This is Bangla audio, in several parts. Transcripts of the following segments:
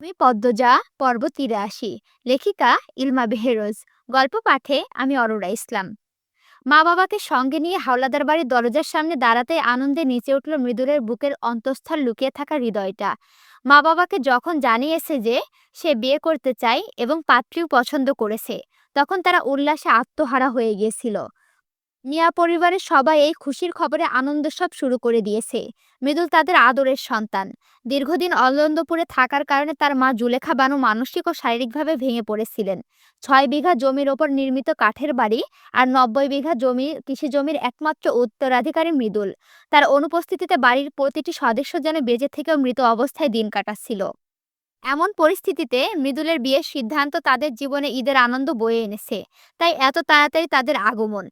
আমি পদ্মজা পর্ব তীরে আসি। লেখিকা ইলমা বেহেরোজ। গল্প পাঠে আমি অরোরা ইসলাম। মা বাবাকে সঙ্গে নিয়ে হাওলাদার বাড়ির দরজার সামনে দাঁড়াতে আনন্দে নিচে উঠল মৃদুলের বুকের অন্তঃস্থল লুকিয়ে থাকা হৃদয়টা। মা বাবাকে যখন জানিয়েছে যে সে বিয়ে করতে চায় এবং পাত্রীও পছন্দ করেছে, তখন তারা উল্লাসে আত্মহারা হয়ে গিয়েছিল। মিয়া পরিবারের সবাই এই খুশির খবরে আনন্দোৎসব শুরু করে দিয়েছে। মৃদুল তাদের আদরের সন্তান। দীর্ঘদিন অলন্দপুরে থাকার কারণে তার মা জুলেখা বানু মানসিক ও শারীরিকভাবে ভেঙে পড়েছিলেন। ছয় বিঘা জমির ওপর নির্মিত কাঠের বাড়ি আর নব্বই বিঘা জমি, কৃষি জমির একমাত্র উত্তরাধিকারী মৃদুল। তার অনুপস্থিতিতে বাড়ির প্রতিটি সদস্য যেন বেঁচে থেকেও মৃত অবস্থায় দিন কাটাচ্ছিল। এমন পরিস্থিতিতে মৃদুলের বিয়ের সিদ্ধান্ত তাদের জীবনে ঈদের আনন্দ বয়ে এনেছে। তাই এত তাড়াতাড়ি তাদের আগমন।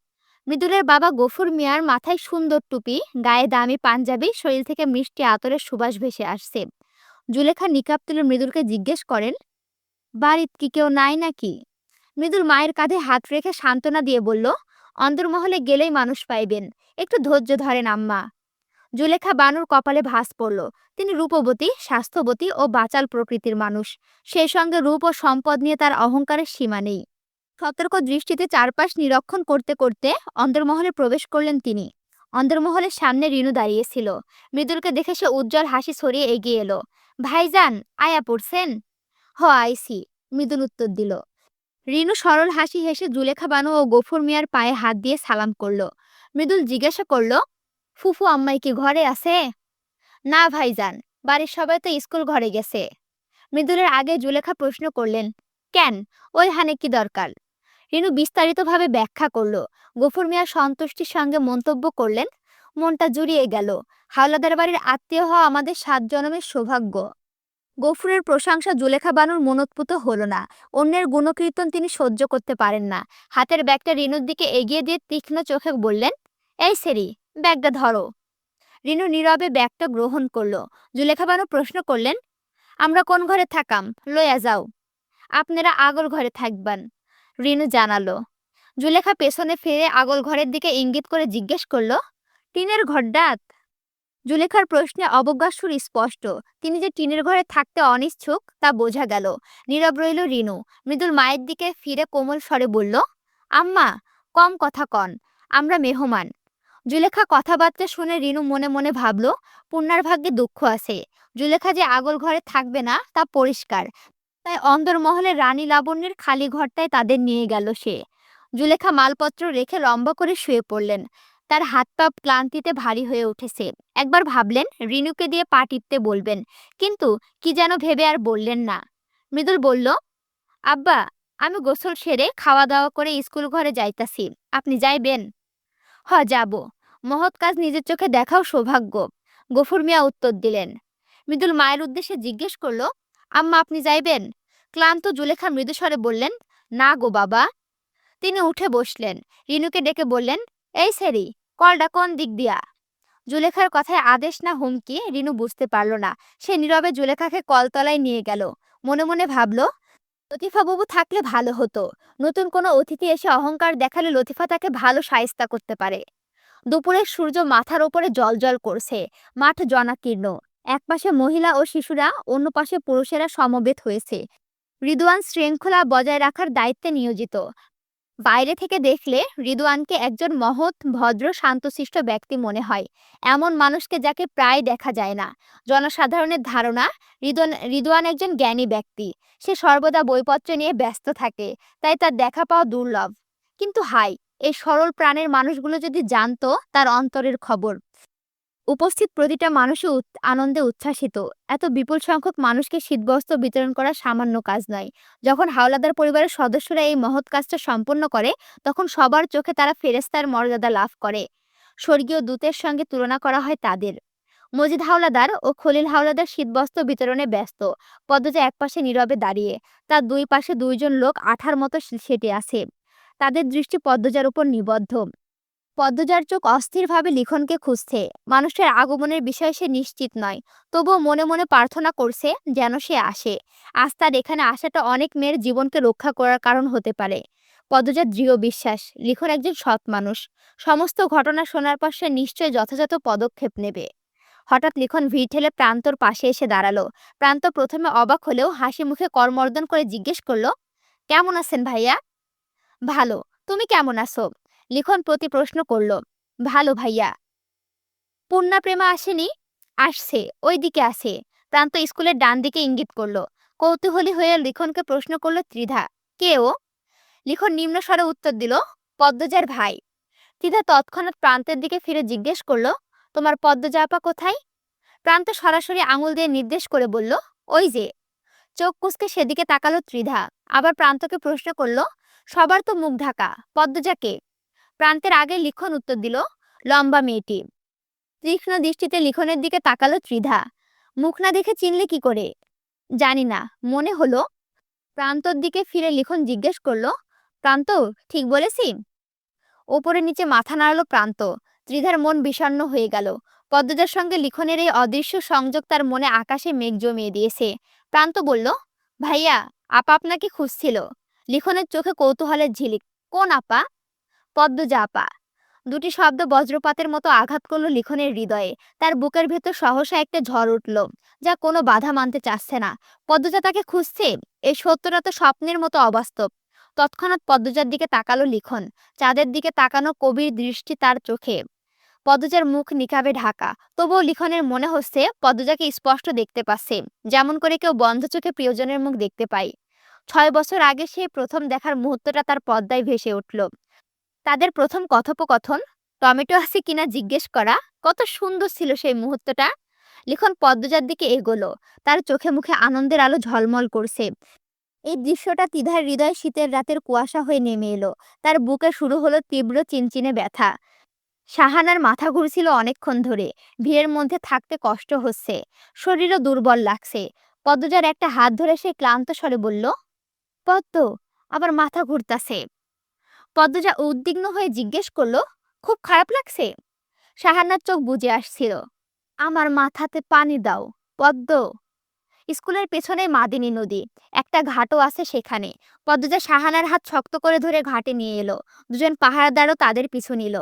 মৃদুলের বাবা গফুর মিয়ার মাথায় সুন্দর টুপি, গায়ে দামি পাঞ্জাবি, শরীর থেকে মিষ্টি আতরের সুবাস ভেসে আসছে। জুলেখা নিকাব তুলে মৃদুলকে জিজ্ঞেস করেন, বাড়িত কি কেউ নাই নাকি? মৃদুল মায়ের কাঁধে হাত রেখে সান্ত্বনা দিয়ে বলল অন্দরমহলে গেলেই মানুষ পাইবেন। একটু ধৈর্য ধরেন আম্মা। জুলেখা বানুর কপালে ভাস পড়ল। তিনি রূপবতী, স্বাস্থ্যবতী ও বাচাল প্রকৃতির মানুষ। সেই সঙ্গে রূপ ও সম্পদ নিয়ে তার অহংকারের সীমা নেই। সতর্ক দৃষ্টিতে চারপাশ নিরক্ষণ করতে করতে অন্দরমহলে প্রবেশ করলেন তিনি। অন্দরমহলের সামনে রিনু দাঁড়িয়েছিল। মৃদুলকে দেখে সে উজ্জ্বল হাসি ছড়িয়ে এগিয়ে এলো। ভাইজান, আয়া পড়ছেন? হ, আইসি মৃদুল উত্তর দিল। রিনু সরল হাসি হেসে জুলেখা বানু ও গফুর মিয়ার পায়ে হাত দিয়ে সালাম করল। মৃদুল জিজ্ঞাসা করল, ফুফু আম্মাই কি ঘরে আছে? না, ভাইজান, বাড়ির সবাই তো স্কুল ঘরে গেছে। মৃদুলের আগে জুলেখা প্রশ্ন করলেন, কেন? ওই হানে কি দরকার? রিনু বিস্তারিতভাবে ব্যাখ্যা করল। গফুর মিয়া সন্তুষ্টির সঙ্গে মন্তব্য করলেন, মনটা জুড়িয়ে গেল। হাওলাদার বাড়ির আত্মীয় হওয়া আমাদের সাত জনমের সৌভাগ্য। গফুরের প্রশংসা জুলেখা বানুর মনোৎপুত হলো না। অন্যের গুণকীর্তন তিনি সহ্য করতে পারেন না। হাতের ব্যাগটা রিনুর দিকে এগিয়ে দিয়ে তীক্ষ্ণ চোখে বললেন, এই সেরি, ব্যাগটা ধরো। রিনু নীরবে ব্যাগটা গ্রহণ করল। জুলেখা বানু প্রশ্ন করলেন, আমরা কোন ঘরে থাকাম? লইয়া যাও। আপনারা আগর ঘরে থাকবেন। রিনু জানালো। জুলেখা পেছনে ফিরে আগল ঘরের দিকে ইঙ্গিত করে জিজ্ঞেস করল, টিনের ঘর ঘরডাত জুলেখার প্রশ্নে অবজ্ঞাসুর স্পষ্ট। তিনি যে টিনের ঘরে থাকতে অনিচ্ছুক, তা বোঝা গেল। নীরব রইল রিনু। মৃদুল মায়ের দিকে ফিরে কোমল স্বরে বলল, আম্মা, কম কথা কন। আমরা মেহমান। জুলেখা কথাবার্তা শুনে রিনু মনে মনে ভাবল, পূর্ণার ভাগ্যে দুঃখ আছে। জুলেখা যে আগল ঘরে থাকবে না, তা পরিষ্কার। তাই অন্দরমহলের রানী লাবণ্যের খালি ঘরটায় তাদের নিয়ে গেল সে। জুলেখা মালপত্র রেখে লম্বা করে শুয়ে পড়লেন। তার হাত পা ক্লান্তিতে ভারী হয়ে উঠেছে। একবার ভাবলেন, রিনুকে দিয়ে পা টিপতে বলবেন। কিন্তু কি যেন ভেবে আর বললেন না। মৃদুল বলল, আব্বা, আমি গোসল সেরে খাওয়া দাওয়া করে স্কুল ঘরে যাইতাছি। আপনি যাইবেন? হ, যাব। মহৎ কাজ নিজের চোখে দেখাও সৌভাগ্য। গফুর মিয়া উত্তর দিলেন। মৃদুল মায়ের উদ্দেশ্যে জিজ্ঞেস করল আম্মা আপনি যাইবেন? ক্লান্ত জুলেখা মৃদুস্বরে বললেন, না গো বাবা। তিনি উঠে বসলেন। রিনুকে ডেকে বললেন, এই সেরি, কলটা কোন দিক দিয়া? জুলেখার কথায় আদেশ না হুমকি রিনু বুঝতে পারল না। সে নীরবে জুলেখাকে কলতলায় নিয়ে গেল। মনে মনে ভাবল, লতিফা বাবু থাকলে ভালো হতো। নতুন কোনো অতিথি এসে অহংকার দেখালে লতিফা তাকে ভালো সায়স্তা করতে পারে। দুপুরের সূর্য মাথার ওপরে জল করছে। মাঠ জনাকীর্ণ। একপাশে মহিলা ও শিশুরা, অন্য পাশে পুরুষেরা সমবেত হয়েছে। রিদুয়ান শৃঙ্খলা বজায় রাখার দায়িত্বে নিয়োজিত। বাইরে থেকে দেখলে রিদুয়ানকে একজন মহৎ, ভদ্র, শান্তশিষ্ট ব্যক্তি মনে হয়। এমন মানুষকে যাকে প্রায় দেখা যায় না। জনসাধারণের ধারণা রিদুয়ান একজন জ্ঞানী ব্যক্তি। সে সর্বদা বইপত্র নিয়ে ব্যস্ত থাকে, তাই তার দেখা পাওয়া দুর্লভ। কিন্তু হাই এই সরল প্রাণের মানুষগুলো যদি জানতো, তার অন্তরের খবর। উপস্থিত প্রতিটা মানুষই আনন্দে উচ্ছ্বাসিত। এত বিপুল সংখ্যক মানুষকে শীতবস্ত্র বিতরণ করা সামান্য কাজ নয়। যখন হাওলাদার পরিবারের সদস্যরা এই মহৎ কাজটা সম্পন্ন করে, তখন সবার চোখে তারা ফেরেস্তার মর্যাদা লাভ করে। স্বর্গীয় দূতের সঙ্গে তুলনা করা হয় তাদের। মজিদ হাওলাদার ও খলিল হাওলাদার শীতবস্ত্র বিতরণে ব্যস্ত। পদ্মজা একপাশে নীরবে দাঁড়িয়ে, তার দুই পাশে দুইজন লোক আঠার মতো সেটে আছে। তাদের দৃষ্টি পদ্মজার উপর নিবদ্ধ। পদ্মজার চোখ অস্থিরভাবে লিখনকে খুঁজছে। মানুষের আগমনের বিষয়ে সে নিশ্চিত নয়, তবুও মনে মনে প্রার্থনা করছে যেন সে আসে। আজ তার এখানে আসাটা অনেক মেয়ের জীবনকে রক্ষা করার কারণ হতে পারে। পদ্মজার দৃঢ় বিশ্বাস, লিখন একজন সৎ মানুষ। সমস্ত ঘটনা শোনার পর সে নিশ্চয় যথাযথ পদক্ষেপ নেবে। হঠাৎ লিখন ভিড় ঠেলে প্রান্তর পাশে এসে দাঁড়াল। প্রান্ত প্রথমে অবাক হলেও হাসি মুখে কর্মর্দন করে জিজ্ঞেস করল, কেমন আছেন ভাইয়া? ভালো। তুমি কেমন আছো? লিখন প্রতি প্রশ্ন করল, ভালো ভাইয়া। পূর্ণা প্রেমা আসেনি? আসছে ওই দিকে আসে প্রান্ত স্কুলের ডান দিকে ইঙ্গিত করল, কৌতূহলী হয়ে লিখনকে প্রশ্ন করল ত্রিধা। কে ও? লিখন নিম্ন স্বরে উত্তর দিল, পদ্মজার ভাই। ত্রিধা তৎক্ষণাৎ প্রান্তের দিকে ফিরে জিজ্ঞেস করল, তোমার পদ্মজা আপা কোথায়? প্রান্ত সরাসরি আঙুল দিয়ে নির্দেশ করে বলল, ওই যে। চোখ কুচকে সেদিকে তাকালো ত্রিধা, আবার প্রান্তকে প্রশ্ন করল, সবার তো মুখ ঢাকা পদ্মজাকে প্রান্তের আগে লিখন উত্তর দিল, লম্বা মেয়েটি। তীক্ষ্ণ দৃষ্টিতে লিখনের দিকে তাকালো ত্রিধা। মুখ না দেখে চিনলে কি করে? জানি না, মনে হলো। প্রান্তর দিকে ফিরে লিখন জিজ্ঞেস করল, প্রান্ত, ঠিক বলেছি ওপরে নিচে মাথা নাড়ালো প্রান্ত। ত্রিধার মন বিষণ্ণ হয়ে গেল। পদ্মজার সঙ্গে লিখনের এই অদৃশ্য সংযোগ তার মনে আকাশে মেঘ জমিয়ে দিয়েছে। প্রান্ত বলল, ভাইয়া, আপা আপনাকে খুঁজছিল। লিখনের চোখে কৌতূহলের ঝিলিক, কোন আপা? পদ্মজা আপা দুটি শব্দ বজ্রপাতের মতো আঘাত করল লিখনের হৃদয়ে। তার বুকের ভেতর সহসা একটা ঝড় উঠল, যা কোনো বাধা মানতে চাচ্ছে না। পদ্মজা তাকে খুঁজছে, এই সত্যটা তো স্বপ্নের মতো অবাস্তব। তৎক্ষণাৎ পদ্মজার দিকে তাকালো লিখন, চাঁদের দিকে তাকানো কবির দৃষ্টি তার চোখে। পদ্মজার মুখ নিকাবে ঢাকা, তবুও লিখনের মনে হচ্ছে পদ্মজাকে স্পষ্ট দেখতে পাচ্ছে, যেমন করে কেউ বন্ধ চোখে প্রিয়জনের মুখ দেখতে পায়। ছয় বছর আগে সে প্রথম দেখার মুহূর্তটা তার পদ্মায় ভেসে উঠল। তাদের প্রথম কথোপকথন, টমেটো আছে কিনা জিজ্ঞেস করা, কত সুন্দর ছিল সেই মুহূর্তটা। লিখন পদ্মজার দিকে এগোলো, তার চোখে মুখে আনন্দের আলো ঝলমল করছে। এই দৃশ্যটা তিধার হৃদয় শীতের রাতের কুয়াশা হয়ে নেমে এলো, তার বুকে শুরু হলো তীব্র চিনচিনে ব্যথা। শাহানার মাথা ঘুরছিল অনেকক্ষণ ধরে, ভিড়ের মধ্যে থাকতে কষ্ট হচ্ছে, শরীরও দুর্বল লাগছে। পদ্মজার একটা হাত ধরে সে ক্লান্ত স্বরে বলল, পদ্ম, আবার মাথা ঘুরতাছে। পদ্মজা উদ্বিগ্ন হয়ে জিজ্ঞেস করল, খুব খারাপ লাগছে? শাহানার চোখ বুঝে আসছিল, আমার মাথাতে পানি দাও, পদ্ম। স্কুলের পেছনে মাদিনী নদী, একটা ঘাটও আছে সেখানে। পদ্মজা শাহানার হাত শক্ত করে ধরে ঘাটে নিয়ে এলো, দুজন পাহারাদারও তাদের পিছু নিল।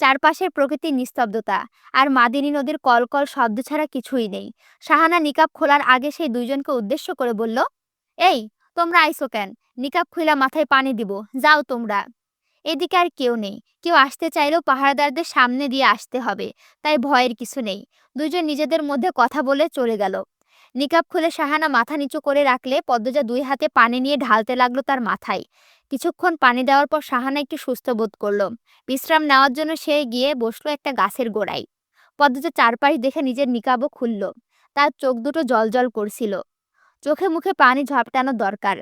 চারপাশের প্রকৃতির নিস্তব্ধতা আর মাদিনী নদীর কলকল শব্দ ছাড়া কিছুই নেই। শাহানা নিকাব খোলার আগে সেই দুইজনকে উদ্দেশ্য করে বলল, এই, তোমরা আইসো কেন? নিকাব খুইলা মাথায় পানি দিব, যাও তোমরা। এদিকে আর কেউ নেই। কেউ আসতে চাইলেও পাহারাদারদের সামনে দিয়ে আসতে হবে, তাই ভয়ের কিছু নেই। দুজন নিজেদের মধ্যে কথা বলে চলে গেল। নিকাব খুলে শাহানা মাথা নিচু করে রাখলে পদ্মজা দুই হাতে পানি নিয়ে ঢালতে লাগল তার মাথায়। কিছুক্ষণ পানি দেওয়ার পর শাহানা একটু সুস্থ বোধ করল। বিশ্রাম নেওয়ার জন্য সে গিয়ে বসল একটা গাছের গোড়ায়। পদ্মজা চারপাশ দেখে নিজের নিকাবও খুলল। তার চোখ দুটো জলজল করছিল। চোখে মুখে পানি ঝাপটানো দরকার।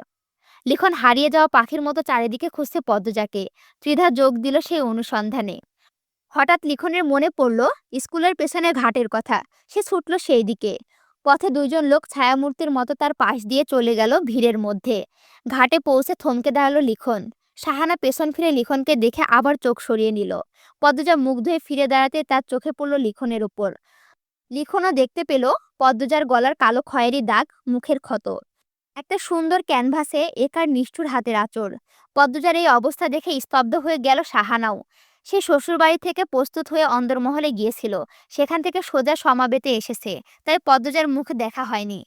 লিখন হারিয়ে যাওয়া পাখির মতো চারিদিকে খুঁজছে পদ্মজাকে। ত্রিধা যোগ দিল সেই অনুসন্ধানে। হঠাৎ লিখনের মনে পড়ল, স্কুলের পেছনে ঘাটের কথা। সে ছুটল সেই দিকে পথে দুইজন লোক ছায়ামূর্তির মতো তার পাশ দিয়ে চলে গেল ভিড়ের মধ্যে। ঘাটে পৌঁছে থমকে দাঁড়াল লিখন। সাহানা পেছন ফিরে লিখনকে দেখে আবার চোখ সরিয়ে নিল। পদ্মজা মুখ ধুয়ে ফিরে দাঁড়াতে তার চোখে পড়ল লিখনের উপর। লিখনও দেখতে পেল, পদ্মজার গলার কালো খয়েরি দাগ, মুখের ক্ষত। একটা সুন্দর ক্যানভাসে একার নিষ্ঠুর হাতের আচর পদ্মজার এই অবস্থা দেখে স্তব্ধ হয়ে গেল সাহানাও। সে শ্বশুরবাড়ি থেকে প্রস্তুত হয়ে অন্দরমহলে গিয়েছিল। সেখান থেকে সোজা সমাবেতে এসেছে। তাই পদ্মজার মুখ দেখা হয়নি।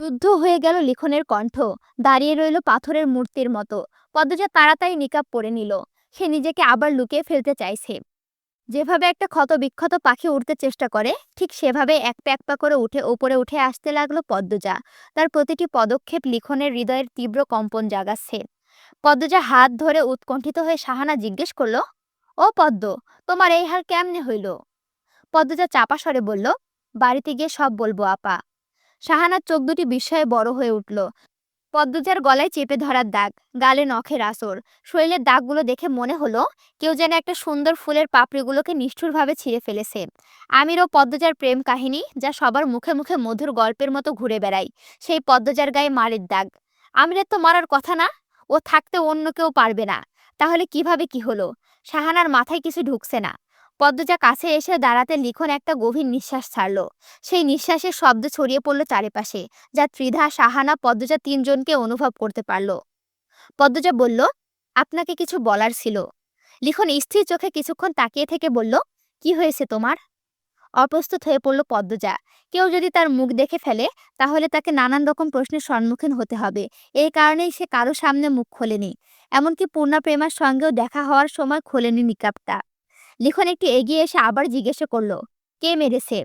যুদ্ধ হয়ে গেল লিখনের কণ্ঠ। দাঁড়িয়ে রইল পাথরের মূর্তির মতো। পদ্মজা তাড়াতাড়ি নিকাব পরে নিল। সে নিজেকে আবার লুকিয়ে ফেলতে চাইছে। যেভাবে একটা ক্ষত বিক্ষত পাখি উঠতে চেষ্টা করে, ঠিক সেভাবে এক পা এক পা করে উঠে ওপরে উঠে আসতে লাগল পদ্মজা। তার প্রতিটি পদক্ষেপ লিখনের হৃদয়ের তীব্র কম্পন জাগাচ্ছে। পদ্মজা হাত ধরে উৎকণ্ঠিত হয়ে সাহানা জিজ্ঞেস করল, ও পদ্ম, তোমার এই হার কেমনে হইল? পদ্মজা চাপা স্বরে বলল, বাড়িতে গিয়ে সব বলব, আপা। সাহানার চোখ দুটি বিস্ময়ে বড় হয়ে উঠল। পদ্মজার গলায় চেপে ধরার দাগ, গালে নখের আসর। শরীরের দাগগুলো দেখে মনে হলো কেউ যেন একটা সুন্দর ফুলের পাপড়িগুলোকে নিষ্ঠুরভাবে ছিঁড়ে ফেলেছে। আমিরও পদ্মজার প্রেম কাহিনী যা সবার মুখে মুখে মধুর গল্পের মতো ঘুরে বেড়ায়, সেই পদ্মজার গায়ে মারের দাগ। আমিরের তো মারার কথা না, ও থাকতে অন্য কেউ পারবে না। তাহলে কীভাবে কি হলো? শাহানার মাথায় কিছু ঢুকছে না। পদ্মজা কাছে এসে দাঁড়াতে লিখন একটা গভীর নিঃশ্বাস ছাড়ল। সেই নিঃশ্বাসের শব্দ ছড়িয়ে পড়ল চারিপাশে, যা ত্রিধা, সাহানা, পদ্মজা তিনজনকে অনুভব করতে পারল। পদ্মজা বলল, আপনাকে কিছু বলার ছিল। লিখন স্থির চোখে কিছুক্ষণ তাকিয়ে থেকে বলল, কি হয়েছে তোমার? অপ্রস্তুত হয়ে পড়ল পদ্মজা। কেউ যদি তার মুখ দেখে ফেলে, তাহলে তাকে নানান রকম প্রশ্নের সম্মুখীন হতে হবে। এই কারণেই সে কারও সামনে মুখ খোলেনি। এমনকি পূর্ণা প্রেমার সঙ্গেও দেখা হওয়ার সময় খোলেনি নিকাবটা। লিখন একটু এগিয়ে এসে আবার জিজ্ঞাসা করল, কে মেরেছে?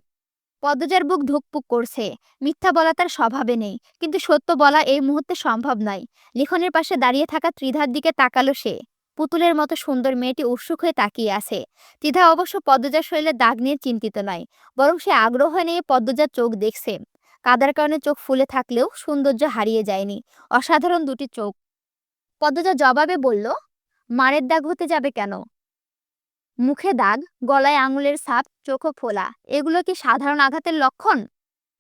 পদ্মজার বুক ধুকপুক করছে। মিথ্যা বলা তার স্বভাবে নেই, কিন্তু সত্য বলা এই মুহূর্তে সম্ভব নয়। লিখনের পাশে দাঁড়িয়ে থাকা ত্রিধার দিকে তাকালো সে। পুতুলের মতো সুন্দর মেয়েটি উৎসুক হয়ে তাকিয়ে আছে। ত্রিধা অবশ্য পদ্মজার শরীরে দাগ নিয়ে চিন্তিত নয়, বরং সে আগ্রহ নিয়ে পদ্মজার চোখ দেখছে। কাদার কারণে চোখ ফুলে থাকলেও সৌন্দর্য হারিয়ে যায়নি, অসাধারণ দুটি চোখ। পদ্মজা জবাবে বলল, মারের দাগ হতে যাবে কেন? মুখে দাগ, গলায় আঙুলের ছাপ চোখও ফোলা, এগুলো কি সাধারণ আঘাতের লক্ষণ?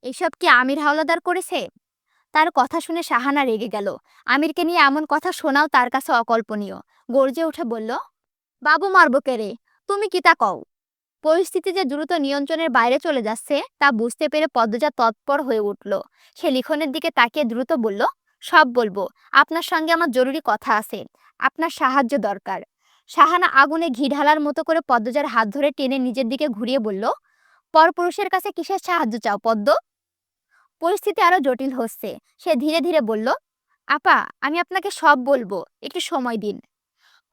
এসব কি আমির হাওলাদার করেছে? তার কথা শুনে শাহানা রেগে গেল। আমিরকে নিয়ে এমন কথা শোনাও তার কাছে অকল্পনীয়। গর্জে উঠে বলল, বাবু মারব কে রে? তুমি কি তা কও? পরিস্থিতি যে দ্রুত নিয়ন্ত্রণের বাইরে চলে যাচ্ছে তা বুঝতে পেরে পদ্মজা তৎপর হয়ে উঠল। সে লিখনের দিকে তাকিয়ে দ্রুত বলল, সব বলব। আপনার সঙ্গে আমার জরুরি কথা আছে। আপনার সাহায্য দরকার। শাহানা আগুনে ঘি ঢালার মতো করে পদ্মজার হাত ধরে টেনে নিজের দিকে ঘুরিয়ে বলল, পরপুরুষের কাছে কিসের সাহায্য চাও পদ্ম? পরিস্থিতি আরও জটিল হচ্ছে। সে ধীরে ধীরে বলল, আপা, আমি আপনাকে সব বলব, একটু সময় দিন।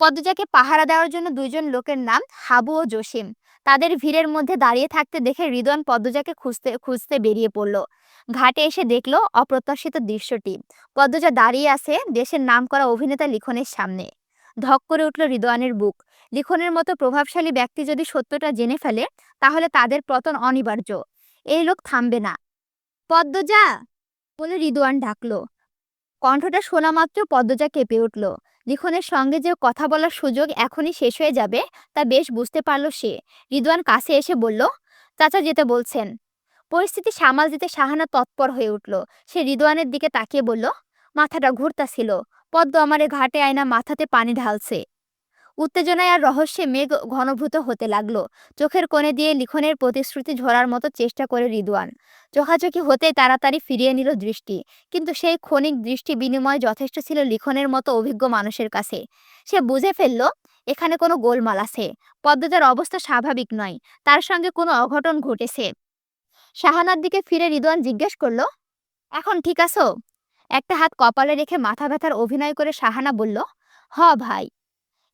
পদ্মজাকে পাহারা দেওয়ার জন্য দুইজন লোকের নাম হাবু ও জসিম। তাদের ভিড়ের মধ্যে দাঁড়িয়ে থাকতে দেখে রিদওয়ান পদ্মজাকে খুঁজতে খুঁজতে বেরিয়ে পড়ল। ঘাটে এসে দেখল অপ্রত্যাশিত দৃশ্যটি। পদ্মজা দাঁড়িয়ে আছে দেশের নামকরা অভিনেতা লিখনের সামনে। ধক করে উঠল রিদওয়ানের বুক। লিখনের মতো প্রভাবশালী ব্যক্তি যদি সত্যটা জেনে ফেলে, তাহলে তাদের পতন অনিবার্য। এই লোক থামবে না। পদ্মজা! বলে রিদওয়ান ডাকলো। কণ্ঠটা শোনা মাত্র পদ্মজা কেঁপে উঠল। লিখনের সঙ্গে যে কথা বলার সুযোগ এখনই শেষ হয়ে যাবে, তা বেশ বুঝতে পারল সে। রিদওয়ান কাছে এসে বলল, চাচা যেতে বলছেন। পরিস্থিতি সামাল দিতে শাহানা তৎপর হয়ে উঠল। সে রিদওয়ানের দিকে তাকিয়ে বলল, মাথাটা ঘুরতাছিল। পদ্ম আমারে ঘাটে আয়না মাথাতে পানি ঢালছে। উত্তেজনায় আর রহস্যে মেঘ ঘনভূত হতে লাগল। চোখের কোণে দিয়ে লিখনের প্রতিশ্রুতি ঝরার মতো চেষ্টা করে রিদওয়ান। চোখাচোখি হতেই তাড়াতাড়ি ফিরিয়ে নিল দৃষ্টি। কিন্তু সেই ক্ষণিক দৃষ্টি বিনিময় যথেষ্ট ছিল লিখনের মতো অভিজ্ঞ মানুষের কাছে। সে বুঝে ফেলল, এখানে কোনো গোলমাল আছে। পদ্মজার অবস্থা স্বাভাবিক নয়, তার সঙ্গে কোনো অঘটন ঘটেছে। শাহানার দিকে ফিরে রিদওয়ান জিজ্ঞেস করল, এখন ঠিক আছো? একটা হাত কপালে রেখে মাথা ব্যথার অভিনয় করে সাহানা বলল, হ, ভাই।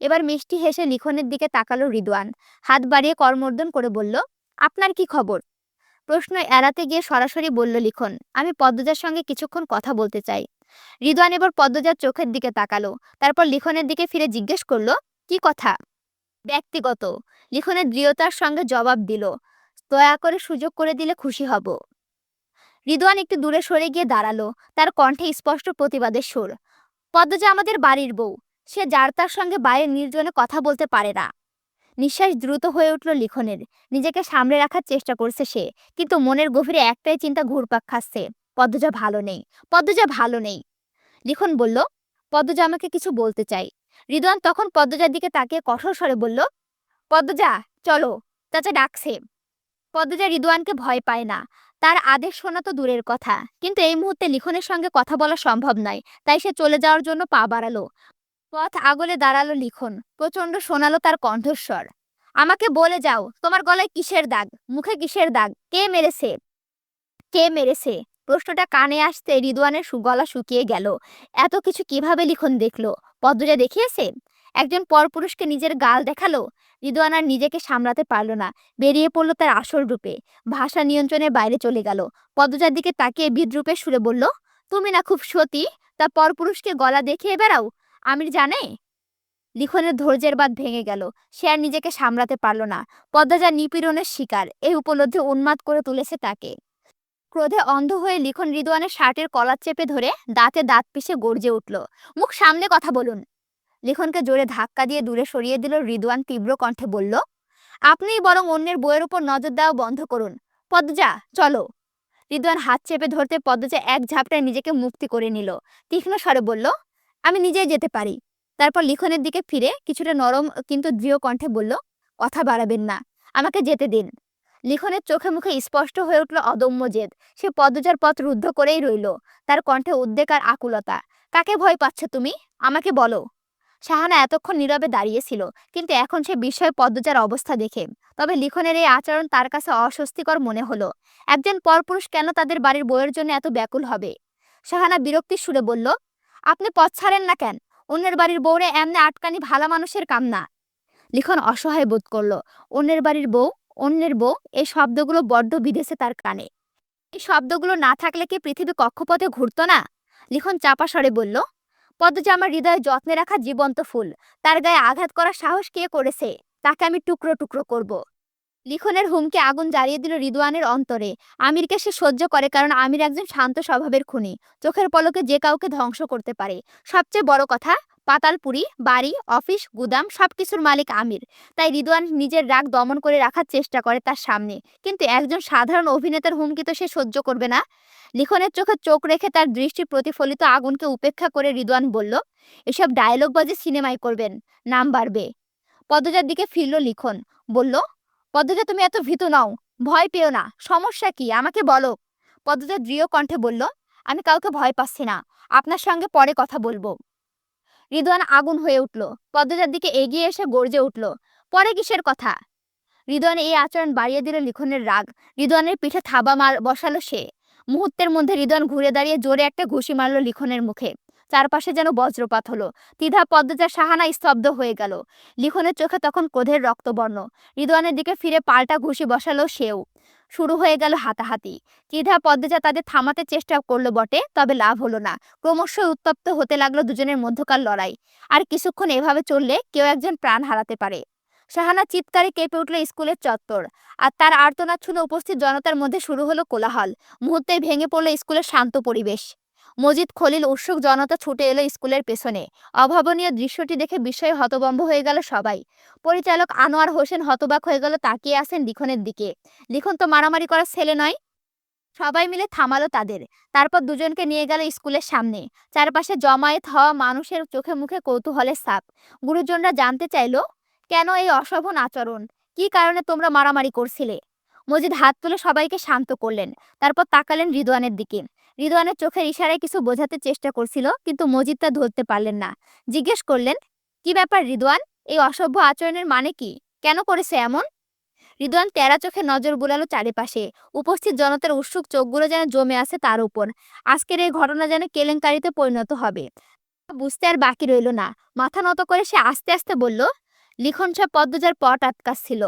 এবার মিষ্টি হেসে লিখনের দিকে তাকালো রিদওয়ান। হাত বাড়িয়ে করমর্দন করে বলল, আপনার কি খবর? প্রশ্ন এড়াতে গিয়ে সরাসরি বলল লিখন, আমি পদ্মজার সঙ্গে কিছুক্ষণ কথা বলতে চাই। রিদওয়ান এবার পদ্মজার চোখের দিকে তাকালো, তারপর লিখনের দিকে ফিরে জিজ্ঞেস করল, কি কথা? ব্যক্তিগত। লিখনের দৃঢ়তার সঙ্গে জবাব দিল, দয়া করে সুযোগ করে দিলে খুশি হব। রিদওয়ান একটু দূরে সরে গিয়ে দাঁড়াল। তার কণ্ঠে স্পষ্ট প্রতিবাদের সুর। পদ্মজা আমাদের বাড়ির বউ। সে যার তার সঙ্গে বাইরে নির্জনে কথা বলতে পারে না। নিঃশ্বাস দ্রুত হয়ে উঠল লিখনের। নিজেকে সামলে রাখার চেষ্টা করছে সে। কিন্তু মনের গভীরে একটাই চিন্তা ঘুরপাক খাচ্ছে। পদ্মজা ভালো নেই। পদ্মজা ভালো নেই। লিখন বলল, পদ্মজা আমাকে কিছু বলতে চাই। রিদওয়ান তখন পদ্মজার দিকে তাকিয়ে কঠোর স্বরে বলল, পদ্মজা, চলো। চাচা ডাকছে। পদ্মজা রিদওয়ানকে ভয় পায় না। তার আদেশ শোনা তো দূরের কথা। কিন্তু এই মুহূর্তে লিখনের সঙ্গে কথা বলা সম্ভব নয়, তাই সে চলে যাওয়ার জন্য পা বাড়ালো। পথ আগলে দাঁড়াল লিখন প্রচণ্ড শোনালো তার কণ্ঠস্বর। আমাকে বলে যাও, তোমার গলায় কিসের দাগ? মুখে কিসের দাগ? কে মেরেছে? কে মেরেছে? প্রশ্নটা কানে আসতে রিদওয়ানের গলা শুকিয়ে গেল। এত কিছু কীভাবে লিখন দেখল? পদ্মজা দেখিয়েছে? একজন পরপুরুষকে নিজের গাল দেখাল, রিদওয়ান আর নিজেকে সামলাতে পারল না। বেরিয়ে পড়ল তার আসল রূপে। ভাষা নিয়ন্ত্রণের বাইরে চলে গেল। পদ্মজার দিকে তাকিয়ে বিদ্রুপে সুরে বলল, তুমি না খুব সতী? তা পরপুরুষকে গলা দেখিয়ে বেড়াও। আমির জানে? লিখনের ধৈর্যের বাদ ভেঙে গেল। সে আর নিজেকে সামলাতে পারল না। পদ্মজা নিপীড়নের শিকার। এই উপলব্ধি উন্মাদ করে তুলেছে তাকে। ক্রোধে অন্ধ হয়ে লিখন রিদওয়ানের শার্টের কলার চেপে ধরে দাঁতে দাঁত পিষে গর্জে উঠল। মুখ সামনে কথা বলুন। লিখনকে জোরে ধাক্কা দিয়ে দূরে সরিয়ে দিল রিদওয়ান তীব্র কণ্ঠে বলল, আপনিই বরং অন্যের বইয়ের উপর নজর দেওয়া বন্ধ করুন। পদ্মজা, চলো। রিদওয়ান হাত চেপে ধরতে পদ্মজা এক ঝাপটায় নিজেকে মুক্তি করে নিল। তীক্ষ্ণ স্বরে বলল, আমি নিজেই যেতে পারি। তারপর লিখনের দিকে ফিরে কিছুটা নরম কিন্তু দৃঢ় কণ্ঠে বলল, কথা বাড়াবেন না, আমাকে যেতে দিন। লিখনের চোখে মুখে স্পষ্ট হয়ে উঠল অদম্য জেদ। সে পদ্মজার পথ রুদ্ধ করেই রইল। তার কণ্ঠে উদ্বেগ আর আকুলতা। কাকে ভয় পাচ্ছ তুমি? আমাকে বলো। শাহানা এতক্ষণ নীরবে দাঁড়িয়েছিল কিন্তু এখন সে বিস্ময়ে পদ্মজার অবস্থা দেখে। তবে লিখনের এই আচরণ তার কাছে অস্বস্তিকর মনে হলো। একজন পরপুরুষ কেন তাদের বাড়ির বউয়ের জন্য এত ব্যাকুল হবে? শাহানা বিরক্তির সুরে বলল, আপনি পথ ছাড়েন না কেন? অন্যের বাড়ির বউরে এমনি আটকানি ভালো মানুষের কাম না। লিখন অসহায় বোধ করল, অন্যের বাড়ির বউ, অন্যের বউ, এই শব্দগুলো বড্ড বিদেশে তার কানে। এই শব্দগুলো না থাকলে কি পৃথিবী কক্ষপথে ঘুরত না? লিখন চাপা স্বরে বলল পদ্মজা আমার হৃদয়ে যত্নে রাখা জীবন্ত ফুল। তার গায়ে আঘাত করার সাহস কে করেছে? তাকে আমি টুকরো টুকরো করব। লিখনের হুমকে আগুন জ্বালিয়ে দিল রিদওয়ানের অন্তরে। আমিরকে সে সহ্য করে কারণ আমির একজন শান্ত স্বভাবের খুনি। চোখের পলকে যে কাউকে ধ্বংস করতে পারে। সবচেয়ে বড় কথা পাতালপুরি, বাড়ি, অফিস, গুদাম সবকিছুর মালিক আমির। তাই রিদওয়ান নিজের রাগ দমন করে রাখার চেষ্টা করে তার সামনে। কিন্তু একজন সাধারণ অভিনেতার হুমকি তো সে সহ্য করবে না। লিখনের চোখে চোখ রেখে তার দৃষ্টি প্রতিফলিত আগুনকে উপেক্ষা করে রিদওয়ান বলল, এসব ডায়লগ বাজে সিনেমায় করবেন, নাম বাড়বে। পদ্মজার দিকে ফিরল লিখন, বলল, পদ্মজা, তুমি এত ভীতু নাও, ভয় পেও না, সমস্যা কি, আমাকে বলো। পদ্মজা দৃঢ় কণ্ঠে বলল, আমি কাউকে ভয় পাচ্ছি না, আপনার সঙ্গে পরে কথা বলব। রিদওয়ান আগুন হয়ে উঠল। পদ্মজার দিকে এগিয়ে এসে গর্জে উঠল, পরে কিসের কথা? রিদওয়ান এই আচরণ বাড়িয়ে দিল লিখনের রাগ। রিদওয়ানের পিঠে থাবা মার বসালো সে। মুহূর্তের মধ্যে রিদওয়ান ঘুরে দাঁড়িয়ে জোরে একটা ঘুষি মারল লিখনের মুখে। চারপাশে যেন বজ্রপাত হলো। তিধা পদ্মজার সাহানা স্তব্ধ হয়ে গেল। লিখনের চোখে তখন ক্রোধের রক্তবর্ণ। রিদওয়ানের দিকে ফিরে পাল্টা ঘুষি বসালো সেও। শুরু হয়ে গেল হাতাহাতি। ত্রিধা পদ্মজা তাদের থামাতে চেষ্টা করল বটে, তবে লাভ হলো না। ক্রমশ উত্তপ্ত হতে লাগল দুজনের মধ্যকার লড়াই। আর কিছুক্ষণ এভাবে চললে কেউ একজন প্রাণ হারাতে পারে। শাহানা চিৎকারে কেঁপে উঠল স্কুলের চত্বর। আর তার আর্তনাদ শুনে উপস্থিত জনতার মধ্যে শুরু হলো কোলাহল। মুহূর্তে ভেঙে পড়ল স্কুলের শান্ত পরিবেশ। মজিদ খলিল উৎসুক জনতা ছুটে এলো স্কুলের পেছনে। অভাবনীয় দৃশ্যটি দেখে বিস্ময়ে হতবম্ব হয়ে গেল সবাই। পরিচালক আনোয়ার হোসেন হতবাক হয়ে গেল তাকিয়ে আসেন লিখনের দিকে। লিখন তো মারামারি করার ছেলে নয়। সবাই মিলে থামালো তাদের। তারপর দুজনকে নিয়ে গেল স্কুলের সামনে। চারপাশে জমায়েত হওয়া মানুষের চোখে মুখে কৌতূহলের সাপ গুরুজনরা জানতে চাইলো, কেন এই অশোভন আচরণ? কি কারণে তোমরা মারামারি করছিলে? মজিদ হাত তুলে সবাইকে শান্ত করলেন। তারপর তাকালেন রিদওয়ানের দিকে। রিদওয়ানের চোখের ইশারায় কিছু বোঝাতে চেষ্টা করছিল, কিন্তু মজিদ তা ধরতে পারলেন না। জিজ্ঞেস করলেন, কি ব্যাপার রিদওয়ান? এই অসভ্য আচরণের মানে কি? কেন করেছে এমন? রিদওয়ান তেরা চোখে নজর বুলালো চারিপাশে। উপস্থিত জনতার উৎসুক চোখগুলো যেন জমে আছে তার উপর। আজকের এই ঘটনা যেন কেলেঙ্কারিতে পরিণত হবে। বুঝতে আর বাকি রইল না। মাথা নত করে সে আস্তে আস্তে বলল, লিখন সব পদ্মজার পট আটকাচ্ছিল।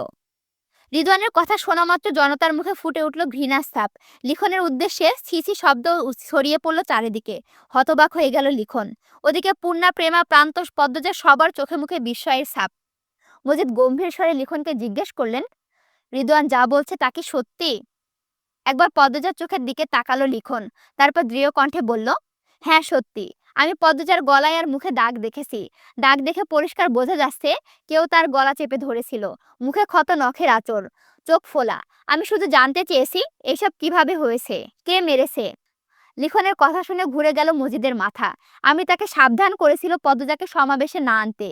রিদওয়ানের কথা শোনা মাত্র জনতার মুখে ফুটে উঠল ঘৃণার লিখনের উদ্দেশ্যে ছিছি শব্দ ছড়িয়ে পড়ল চারিদিকে। হতবাক হয়ে গেল লিখন। ওদিকে পূর্ণা, প্রেমা প্রান্ত পদ্মজা সবার চোখে মুখে বিস্ময়ের ছাপ। মজিদ গম্ভীর স্বরে লিখনকে জিজ্ঞেস করলেন, রিদওয়ান, যা বলছে তা কি সত্যি? একবার পদ্মজার চোখের দিকে তাকালো লিখন। তারপর দৃঢ় কণ্ঠে বলল হ্যাঁ সত্যি। আমি পদ্মজার গলায় আর মুখে দাগ দেখেছি। দাগ দেখে পরিষ্কার বোঝা যাচ্ছে কেউ তার গলা চেপে ধরেছিল। মুখে ক্ষত নখের আচর চোখ ফোলা। আমি শুধু জানতে চেয়েছি, এসব কীভাবে হয়েছে? কে মেরেছে? লিখনের কথা শুনে ঘুরে গেল মজিদের মাথা। আমি তাকে সাবধান করেছিল পদ্মজাকে সমাবেশে না আনতে।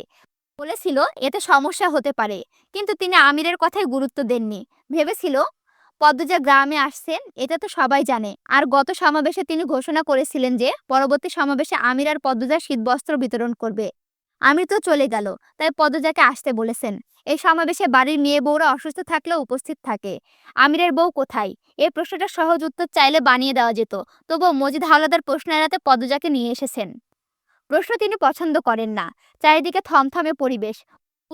বলেছিল, এতে সমস্যা হতে পারে। কিন্তু তিনি আমিরের কথায় গুরুত্ব দেননি। ভেবেছিল পদ্মজা গ্রামে আসছেন, এটা তো সবাই জানে। আর গত সমাবেশে তিনি ঘোষণা করেছিলেন যে, পরবর্তী সমাবেশে আমির আর পদ্মজা শীতবস্ত্র বিতরণ করবে। আমির তো চলে গেল, তাই পদ্মজাকে আসতে বলেছেন। এই সমাবেশে বাড়ির মেয়ে বউরা অসুস্থ থাকলেও উপস্থিত থাকে। আমিরের বউ কোথায়? এই প্রশ্নটা সহজ উত্তর চাইলে বানিয়ে দেওয়া যেত, তবুও মজিদ হাওলাদার প্রশ্ন এড়াতে পদ্মজাকে নিয়ে এসেছেন। প্রশ্ন তিনি পছন্দ করেন না। চারিদিকে থমথমে পরিবেশ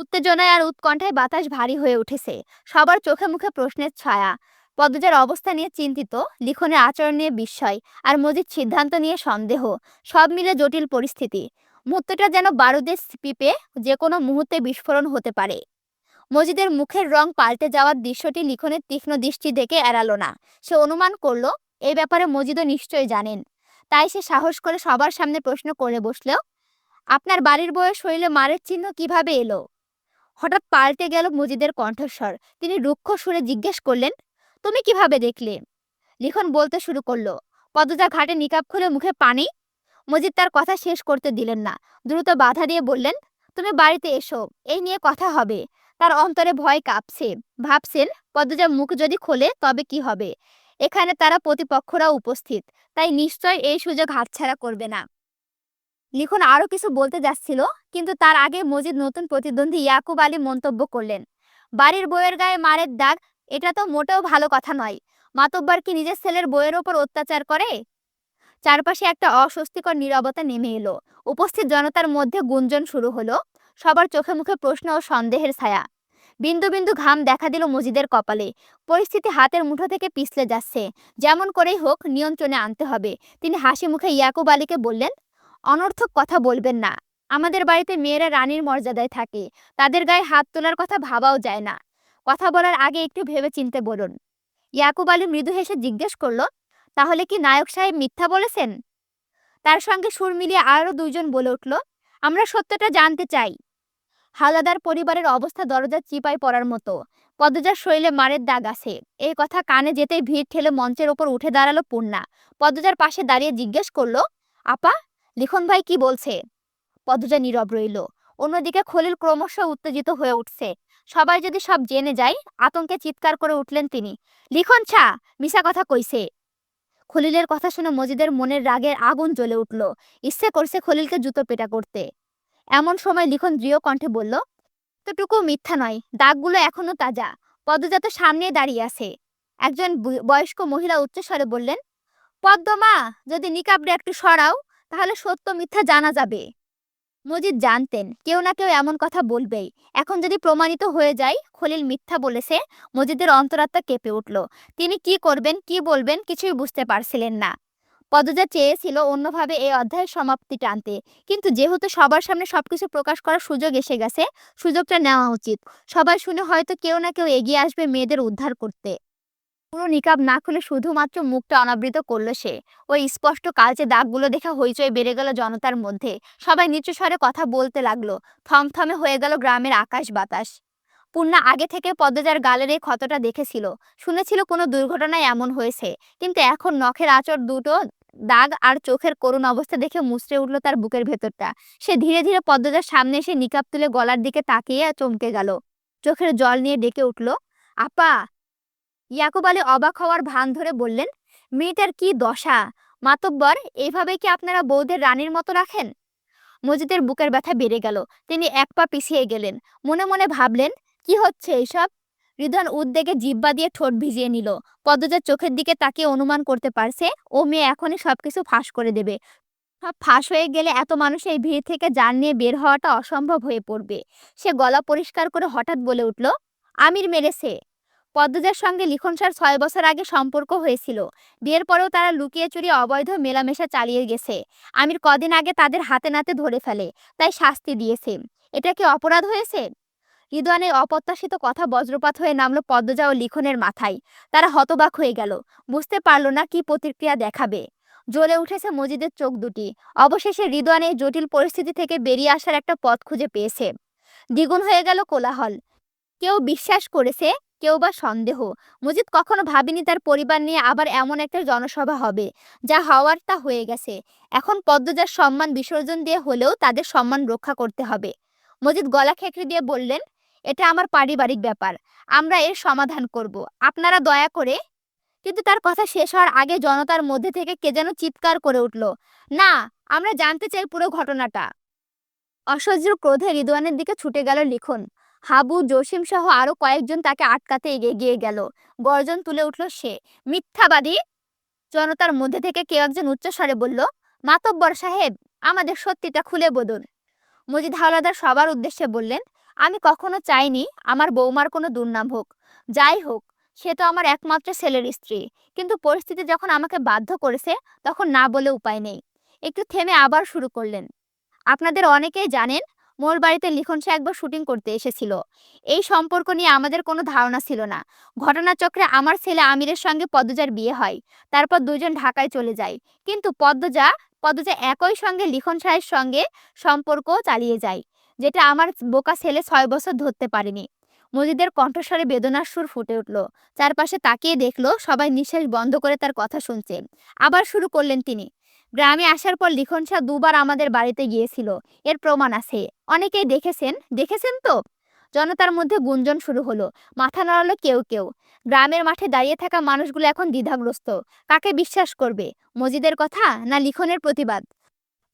উত্তেজনায় আর উৎকণ্ঠায় বাতাস ভারী হয়ে উঠেছে। সবার চোখে মুখে প্রশ্নের ছায়া। পদ্মজার অবস্থা নিয়ে চিন্তিত লিখনের আচরণ নিয়ে বিস্ময়, আর মজিদ সিদ্ধান্ত নিয়ে সন্দেহ, সব মিলে জটিল পরিস্থিতি। মুহূর্তটা যেন বারুদের পিপে যে কোনো মুহূর্তে বিস্ফোরণ হতে পারে। মজিদের মুখের রং পাল্টে যাওয়ার দৃশ্যটি লিখনের তীক্ষ্ণ দৃষ্টি দেখে এড়ালো না। সে অনুমান করল এই ব্যাপারে মজিদও নিশ্চয়ই জানেন। তাই সে সাহস করে সবার সামনে প্রশ্ন করে বসলেও, আপনার বাড়ির বয়স শরীরে মারের চিহ্ন কীভাবে এলো? হঠাৎ পাল্টে গেল মজিদের কণ্ঠস্বর। তিনি রুক্ষ সুরে জিজ্ঞেস করলেন, তুমি কীভাবে দেখলে? লিখন বলতে শুরু করল পদজা ঘাটে নিকাপ খুলে মুখে পানি? মজিদ তার কথা শেষ করতে দিলেন না। দ্রুত বাধা দিয়ে বললেন, তুমি বাড়িতে এসো, এই নিয়ে কথা হবে। তার অন্তরে ভয় কাঁপছে। ভাবছেন, পদ্মজা মুখ যদি খোলে, তবে কি হবে? এখানে তারা প্রতিপক্ষরা উপস্থিত, তাই নিশ্চয় এই সুযোগ হাতছাড়া করবে না। লিখন আরও কিছু বলতে যাচ্ছিল, কিন্তু তার আগে মজিদ নতুন প্রতিদ্বন্দ্বী ইয়াকুব আলী মন্তব্য করলেন, বাড়ির বইয়ের গায়ে মারের দাগ, এটা তো মোটেও ভালো কথা নয়। মাতব্বর কি নিজের ছেলের বইয়ের ওপর অত্যাচার করে? চারপাশে একটা অস্বস্তিকর নিরবতা নেমে এলো। উপস্থিত জনতার মধ্যে গুঞ্জন শুরু হলো, সবার চোখে মুখে প্রশ্ন ও সন্দেহের ছায়া। বিন্দু বিন্দু ঘাম দেখা দিল মজিদের কপালে। পরিস্থিতি হাতের মুঠো থেকে পিছলে যাচ্ছে। যেমন করেই হোক, নিয়ন্ত্রণে আনতে হবে। তিনি হাসি মুখে ইয়াকুব আলীকে বললেন অনর্থক কথা বলবেন না। আমাদের বাড়িতে মেয়েরা রানীর মর্যাদায় থাকে। তাদের গায়ে হাত তোলার কথা ভাবাও যায় না। কথা বলার আগে একটু ভেবে চিনতে বলুন। ইয়াকুব আলী মৃদু হেসে জিজ্ঞেস করল, তাহলে কি নায়ক সাহেব মিথ্যা বলেছেন? তার সঙ্গে সুর মিলিয়ে আরও দুইজন বলে উঠল, আমরা সত্যটা জানতে চাই। হালাদার পরিবারের অবস্থা দরজার চিপায় পড়ার মতো। পদ্মজার শরীরে মারের দাগ আছে। এই কথা কানে যেতেই ভিড় ঠেলে মঞ্চের ওপর উঠে দাঁড়াল পূর্ণা। পদ্মজার পাশে দাঁড়িয়ে জিজ্ঞেস করল, আপা লিখন ভাই কি বলছে? পদ্মজা নীরব রইল। অন্যদিকে খলিল ক্রমশ উত্তেজিত হয়ে উঠছে। সবাই যদি সব জেনে যায়, আতঙ্কে চিৎকার করে উঠলেন তিনি। লিখন ছা মিশা কথা কইছে। খলিলের কথা শুনে মজিদের মনের রাগের আগুন জ্বলে উঠল। ইচ্ছে করছে খলিলকে জুতো পেটা করতে। এমন সময় লিখন দৃঢ় কণ্ঠে বলল তোটুকু মিথ্যা নয়। দাগগুলো এখনও তাজা। পদ্মজা তো সামনেই দাঁড়িয়ে আছে। একজন বয়স্ক মহিলা উচ্চস্বরে বললেন, পদ্মমা, যদি নিকাবটা একটু সরাও তাহলে সত্য মিথ্যা জানা যাবে। মজিদ জানতেন, কেউ না কেউ এমন কথা বলবেই। এখন যদি প্রমাণিত হয়ে যায়, খলিল মিথ্যা বলেছে, মজিদের অন্তরাত্মা কেঁপে উঠল। তিনি কি করবেন, কি বলবেন কিছুই বুঝতে পারছিলেন না। পদজা চেয়েছিল অন্যভাবে এই অধ্যায়ের সমাপ্তি টানতে। কিন্তু যেহেতু সবার সামনে সবকিছু প্রকাশ করার সুযোগ এসে গেছে, সুযোগটা নেওয়া উচিত। সবাই শুনে হয়তো কেউ না কেউ এগিয়ে আসবে মেয়েদের উদ্ধার করতে। পুরো নিকাব না খুলে শুধুমাত্র মুখটা অনাবৃত করল সে। ওই স্পষ্ট কালচে দাগগুলো দেখে হইচই বেড়ে গেল জনতার মধ্যে। সবাই নিচু স্বরে কথা বলতে লাগল। থমথমে হয়ে গেল গ্রামের আকাশ বাতাস। পূর্ণা আগে থেকে পদ্মজার গালের এই ক্ষতটা দেখেছিল। শুনেছিল কোনো দুর্ঘটনায় এমন হয়েছে। কিন্তু এখন নখের আঁচড় দুটো দাগ আর চোখের করুণ অবস্থা দেখে মুচড়ে উঠল তার বুকের ভেতরটা। সে ধীরে ধীরে পদ্মজার সামনে এসে নিকাব তুলে গলার দিকে তাকিয়ে চমকে গেল। চোখের জল নিয়ে ডেকে উঠল, আপা ইয়াকুব আলী অবাক হওয়ার ভান ধরে বললেন, মেয়েটার কি দশা? মাতব্বর এইভাবে কি আপনারা বৌদের রানীর মতো রাখেন? মজিদের বুকের ব্যথা বেড়ে গেল। তিনি এক পা পিছিয়ে গেলেন। মনে মনে ভাবলেন, কি হচ্ছে এইসব রিদন উদ্বেগে জিব্বা দিয়ে ঠোঁট ভিজিয়ে নিল। পদ্মজার চোখের দিকে তাকে অনুমান করতে পারছে, ও মেয়ে এখনই সবকিছু ফাঁস করে দেবে। সব ফাঁস হয়ে গেলে এত মানুষ এই ভিড় থেকে জান নিয়ে বের হওয়াটা অসম্ভব হয়ে পড়বে। সে গলা পরিষ্কার করে হঠাৎ বলে উঠল, আমির মেরেছে। পদ্মজার সঙ্গে লিখন স্যার ছয় বছর আগে সম্পর্ক হয়েছিল। বিয়ের পরেও তারা লুকিয়ে চুরিয়ে অবৈধ মেলামেশা চালিয়ে গেছে। আমির কদিন আগে তাদের হাতে নাতে ধরে ফেলে, তাই শাস্তি দিয়েছে। এটা কি অপরাধ হয়েছে? রিদওয়ানের অপ্রত্যাশিত কথা বজ্রপাত হয়ে নামলো পদ্মজা ও লিখনের মাথায়। তারা হতবাক হয়ে গেল। বুঝতে পারল না কি প্রতিক্রিয়া দেখাবে। জ্বলে উঠেছে মজিদের চোখ দুটি। অবশেষে রিদওয়ান এই জটিল পরিস্থিতি থেকে বেরিয়ে আসার একটা পথ খুঁজে পেয়েছে। দ্বিগুণ হয়ে গেল কোলাহল। কেউ বিশ্বাস করেছে কেউ বা সন্দেহ। মজিদ কখনো ভাবেনি তার পরিবার নিয়ে আবার এমন একটা জনসভা হবে। যা হওয়ার তা হয়ে গেছে। এখন পদ্মজার সম্মান বিসর্জন দিয়ে হলেও তাদের সম্মান রক্ষা করতে হবে। মজিদ গলা খেকড়ি দিয়ে বললেন, এটা আমার পারিবারিক ব্যাপার। আমরা এর সমাধান করব। আপনারা দয়া করে কিন্তু তার কথা শেষ হওয়ার আগে জনতার মধ্যে থেকে কে যেন চিৎকার করে উঠল, না, আমরা জানতে চাই পুরো ঘটনাটা অসহ্য ক্রোধে রিদওয়ানের দিকে ছুটে গেল লিখন। হাবু, জসিম সহ আরও কয়েকজন তাকে আটকাতে এগিয়ে গিয়ে গেল। গর্জন তুলে উঠল সে। মিথ্যাবাদী জনতার মধ্যে থেকে কেউ একজন উচ্চস্বরে বলল, মাতব্বর সাহেব, আমাদের সত্যিটা খুলে বলুন। মজিদ হাওলাদার সবার উদ্দেশ্যে বললেন, আমি কখনো চাইনি আমার বৌমার কোনো দুর্নাম হোক। যাই হোক, সে তো আমার একমাত্র ছেলের স্ত্রী। কিন্তু পরিস্থিতি যখন আমাকে বাধ্য করেছে, তখন না বলে উপায় নেই। একটু থেমে আবার শুরু করলেন। আপনাদের অনেকেই জানেন মোর বাড়িতে লিখন সে একবার শুটিং করতে এসেছিল। এই সম্পর্ক নিয়ে আমাদের কোনো ধারণা ছিল না। ঘটনাচক্রে আমার ছেলে আমিরের সঙ্গে পদ্মজার বিয়ে হয়। তারপর দুজন ঢাকায় চলে যায়। কিন্তু পদ্মজা পদ্মজা একই সঙ্গে লিখন সাহের সঙ্গে সম্পর্ক চালিয়ে যায়, যেটা আমার বোকা ছেলে ছয় বছর ধরতে পারেনি। মজিদের কণ্ঠস্বরে বেদনার সুর ফুটে উঠল। চারপাশে তাকিয়ে দেখল, সবাই নিঃশ্বাস বন্ধ করে তার কথা শুনছে। আবার শুরু করলেন তিনি। গ্রামে আসার পর লিখন শাহ দুবার আমাদের বাড়িতে গিয়েছিল। এর প্রমাণ আছে। অনেকেই দেখেছেন। দেখেছেন তো? জনতার মধ্যে গুঞ্জন শুরু হলো। মাথা নাড়ালো কেউ কেউ। গ্রামের মাঠে দাঁড়িয়ে থাকা মানুষগুলো এখন দ্বিধাগ্রস্ত। কাকে বিশ্বাস করবে? মজিদের কথা না লিখনের প্রতিবাদ?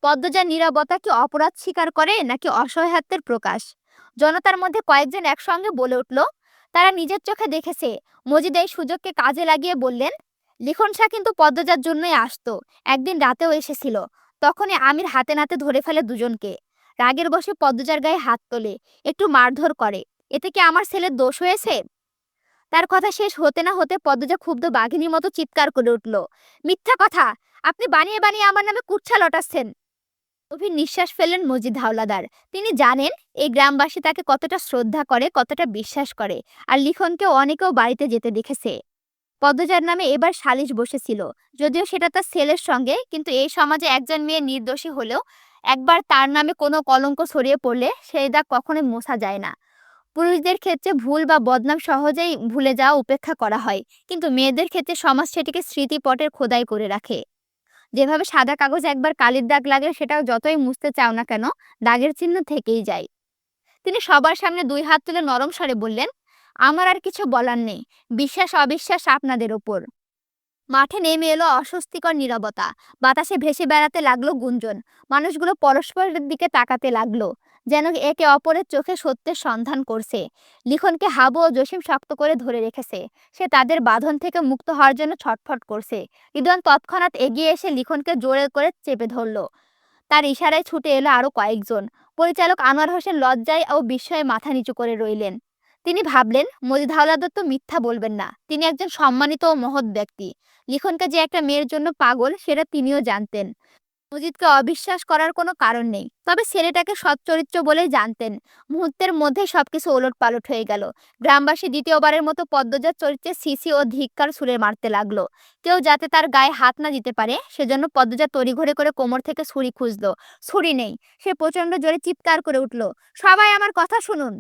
পদ্মজার নীরবতা কি অপরাধ স্বীকার করে নাকি অসহায়ত্বের প্রকাশ? জনতার মধ্যে কয়েকজন একসঙ্গে বলে উঠল, তারা নিজের চোখে দেখেছে। মজিদ এই সুযোগকে কাজে লাগিয়ে বললেন লিখন শাহ কিন্তু পদ্মজার জন্যই আসতো, একদিন রাতেও এসেছিল। তখনই আমির হাতে নাতে ধরে ফেলে দুজনকে। রাগের বসে পদ্মজার গায়ে হাত তোলে, একটু মারধর করে। এতে কি আমার ছেলের দোষ হয়েছে? তার কথা শেষ হতে না হতে পদ্মজা ক্ষুব্ধ বাঘিনীর মতো চিৎকার করে উঠল, মিথ্যা কথা! আপনি বানিয়ে বানিয়ে আমার নামে কুচ্ছা লটাচ্ছেন! গভীর নিঃশ্বাস ফেললেন মজিদ হাওলাদার। তিনি জানেন, এই গ্রামবাসী তাকে কতটা শ্রদ্ধা করে, কতটা বিশ্বাস করে, আর লিখনকেও অনেকেও বাড়িতে যেতে দেখেছে। পদ্মজার নামে এবার সালিশ বসেছিল। যদিও সেটা তার ছেলের সঙ্গে, কিন্তু এই সমাজে একজন মেয়ে নির্দোষী হলেও একবার তার নামে কোনো কলঙ্ক ছড়িয়ে পড়লে সেই দাগ কখনোই মোছা যায় না। পুরুষদের ক্ষেত্রে ভুল বা বদনাম সহজেই ভুলে যাওয়া উপেক্ষা করা হয়, কিন্তু মেয়েদের ক্ষেত্রে সমাজ সেটিকে স্মৃতিপটের খোদাই করে রাখে। যেভাবে সাদা কাগজে একবার কালির দাগ লাগে, সেটাও যতই মুছতে চাও না কেন, দাগের চিহ্ন থেকেই যায়। তিনি সবার সামনে দুই হাত তুলে নরম স্বরে বললেন আমার আর কিছু বলার নেই। বিশ্বাস, অবিশ্বাস আপনাদের ওপর মাঠে নেমে এলো অস্বস্তিকর নীরবতা। বাতাসে ভেসে বেড়াতে লাগল গুঞ্জন। মানুষগুলো পরস্পরের দিকে তাকাতে লাগল, যেন একে অপরের চোখে সত্যের সন্ধান করছে। লিখনকে হাবু ও জসিম শক্ত করে ধরে রেখেছে। সে তাদের বাঁধন থেকে মুক্ত হওয়ার জন্য ছটফট করছে। রিদন তৎক্ষণাৎ এগিয়ে এসে লিখনকে জোরে করে চেপে ধরলো। তার ইশারায় ছুটে এলো আরও কয়েকজন। পরিচালক আনোয়ার হোসেন লজ্জায় ও বিস্ময়ে মাথা নিচু করে রইলেন। তিনি ভাবলেন, মজিদ হাওলাদার তো মিথ্যা বলবেন না। তিনি একজন সম্মানিত ও মহৎ ব্যক্তি। লিখনকে যে একটা মেয়ের জন্য পাগল, সেটা তিনিও জানতেন। মজিদকে অবিশ্বাস করার কোনো কারণ নেই। তবে ছেলেটাকে সৎ চরিত্র বলেই জানতেন। মুহূর্তের মধ্যে সবকিছু ওলট পালট হয়ে গেল। গ্রামবাসী দ্বিতীয়বারের মতো পদ্মজার চরিত্রে সিসি ও ধিক্কার সুরে মারতে লাগল। কেউ যাতে তার গায়ে হাত না দিতে পারে, সেজন্য পদ্মজা তড়িঘড়ি করে কোমর থেকে ছুরি খুঁজলো। ছুরি নেই। সে প্রচণ্ড জোরে চিৎকার করে উঠল, সবাই আমার কথা শুনুন।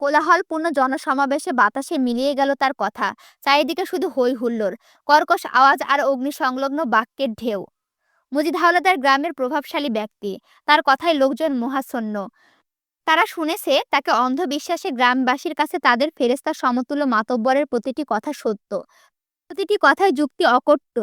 কোলাহলপূর্ণ জনসমাবেশে বাতাসে মিলিয়ে গেল তার কথা। চারিদিকে শুধু হই হুল্লোড় কর্কশ আওয়াজ আর অগ্নিসংলগ্ন বাক্যের ঢেউ। মজিদ হাওলাদার গ্রামের প্রভাবশালী ব্যক্তি। তার কথায় লোকজন মহাশূন্য তারা শুনেছে তাকে অন্ধবিশ্বাসে গ্রামবাসীর কাছে তাদের ফেরেস্তার সমতুল্য মাতব্বরের প্রতিটি কথা সত্য। প্রতিটি কথায় যুক্তি অকট্য।